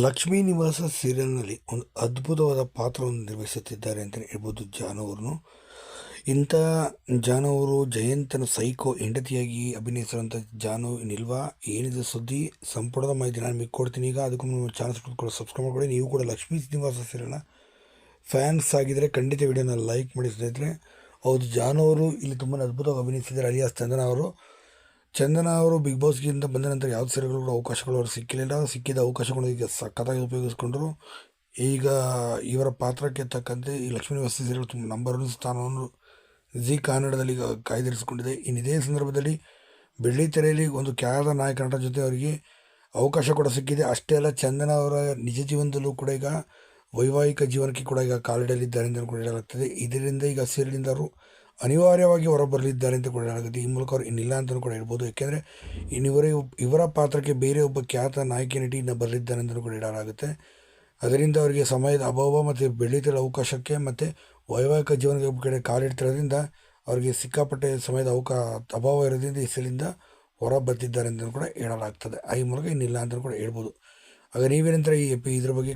ಲಕ್ಷ್ಮೀ ನಿವಾಸ ಸೀರಿಯಲ್ನಲ್ಲಿ ಒಂದು ಅದ್ಭುತವಾದ ಪಾತ್ರವನ್ನು ನಿರ್ವಹಿಸುತ್ತಿದ್ದಾರೆ ಅಂತಲೇ ಹೇಳ್ಬೋದು ಜಾನು ಅವ್ರನ್ನು ಇಂಥ ಜಾನವರು ಜಯಂತನ ಸೈಕೋ ಹೆಂಡತಿಯಾಗಿ ಅಭಿನಯಿಸಿರುವಂಥ ಜಾನು ನಿಲ್ವಾ, ಏನಿದೆ ಸುದ್ದಿ? ಸಂಪುಟದ ಮಾಹಿತಿ ನಾನು ನಿಮಗೆ ಕೊಡ್ತೀನಿ. ಈಗ ಅದಕ್ಕೂ ನಿಮ್ಮ ಚಾನಲ್ಸ್ ಕೂಡ ಸಬ್ಸ್ಕ್ರೈಬ್ ಮಾಡ್ಕೊಳ್ಳಿ. ನೀವು ಕೂಡ ಲಕ್ಷ್ಮೀ ನಿವಾಸ ಸೀರಿಯಲ್ನ ಫ್ಯಾನ್ಸ್ ಆಗಿದ್ದರೆ ಖಂಡಿತ ವಿಡಿಯೋನ ಲೈಕ್ ಮಾಡಿ ಸ್ನೇಹಿತರೆ. ಹೌದು, ಜಾನವರು ಇಲ್ಲಿ ತುಂಬಾ ಅದ್ಭುತವಾಗಿ ಅಭಿನಯಿಸಿದ್ದಾರೆ ಅಲಿಯಾಸ್ ಚಂದನ ಅವರು. ಚಂದನ ಅವರು ಬಿಗ್ ಬಾಸ್ಗಿಂತ ಬಂದ ನಂತರ ಯಾವ ಸೀರೆಗಳು ಕೂಡ ಅವಕಾಶಗಳು ಅವರು ಸಿಕ್ಕಿಲ್ಲ ಸಿಕ್ಕಿದ ಅವಕಾಶಗಳು ಈಗ ಸಖತ್ತಾಗಿ ಉಪಯೋಗಿಸ್ಕೊಂಡ್ರು. ಈಗ ಇವರ ಪಾತ್ರಕ್ಕೆ ತಕ್ಕಂತೆ ಈ ಲಕ್ಷ್ಮೀ ನಿವಾಸ ಸೀರೆಗಳು ತುಂಬ ನಂಬರ್ ಒನ್ ಸ್ಥಾನವನ್ನು ಜಿ ಕನ್ನಡದಲ್ಲಿ ಈಗ ಕಾಯ್ದಿರಿಸಿಕೊಂಡಿದೆ. ಇನ್ನು ಇದೇ ಸಂದರ್ಭದಲ್ಲಿ ಬೆಳ್ಳಿ ತೆರೆಯಲ್ಲಿ ಒಂದು ಖ್ಯಾತ ನಾಯಕ ನಟ ಜೊತೆ ಅವರಿಗೆ ಅವಕಾಶ ಕೂಡ ಸಿಕ್ಕಿದೆ. ಅಷ್ಟೇ ಅಲ್ಲ, ಚಂದನ ಅವರ ನಿಜ ಜೀವನದಲ್ಲೂ ಕೂಡ ಈಗ ವೈವಾಹಿಕ ಜೀವನಕ್ಕೆ ಕೂಡ ಈಗ ಕಾಲಿಡಲಿದ್ದಾರೆ ಅಂತ ಕೂಡ ಹೇಳಲಾಗ್ತದೆ. ಇದರಿಂದ ಈಗ ಸೀರಿಯಲಿಂದ ಅವರು ಅನಿವಾರ್ಯವಾಗಿ ಹೊರಬರಲಿದ್ದಾರೆ ಅಂತ ಕೂಡ ಹೇಳಲಾಗುತ್ತೆ ಈ ಮೂಲಕ ಅವರು ಇನ್ನಿಲ್ಲ ಅಂತಲೂ ಕೂಡ ಹೇಳ್ಬೋದು. ಯಾಕೆಂದರೆ ಇನ್ನಿವರ ಇವರ ಪಾತ್ರಕ್ಕೆ ಬೇರೆ ಒಬ್ಬ ಖ್ಯಾತ ನಾಯಕಿ ನಟಿ ಬರಲಿದ್ದಾರೆ ಅಂತಲೂ ಕೂಡ ಹೇಳಲಾಗುತ್ತೆ ಅದರಿಂದ ಅವರಿಗೆ ಸಮಯದ ಅಭಾವ ಮತ್ತು ಬೆಳೀತಿರೋ ಅವಕಾಶಕ್ಕೆ ಮತ್ತು ವೈವಾಹಿಕ ಜೀವನದ ಕಡೆ ಕಾಲಿಡ್ತಿರೋದ್ರಿಂದ ಅವರಿಗೆ ಸಿಕ್ಕಾಪಟ್ಟೆ ಸಮಯದ ಅವಕಾ, ಅಭಾವ ಇರೋದ್ರಿಂದ ಈ ಸಲಿಂದ ಹೊರ ಬರ್ತಿದ್ದಾರೆ ಅಂತಲೂ ಕೂಡ ಹೇಳಲಾಗ್ತದೆ ಆ ಈ ಮೂಲಕ ಇನ್ನಿಲ್ಲ ಅಂತಲೂ ಕೂಡ ಹೇಳ್ಬೋದು. ಆಗ ನೀವೇನಂತಾರೆ ಈ ಎಪಿ ಇದ್ರ ಬಗ್ಗೆ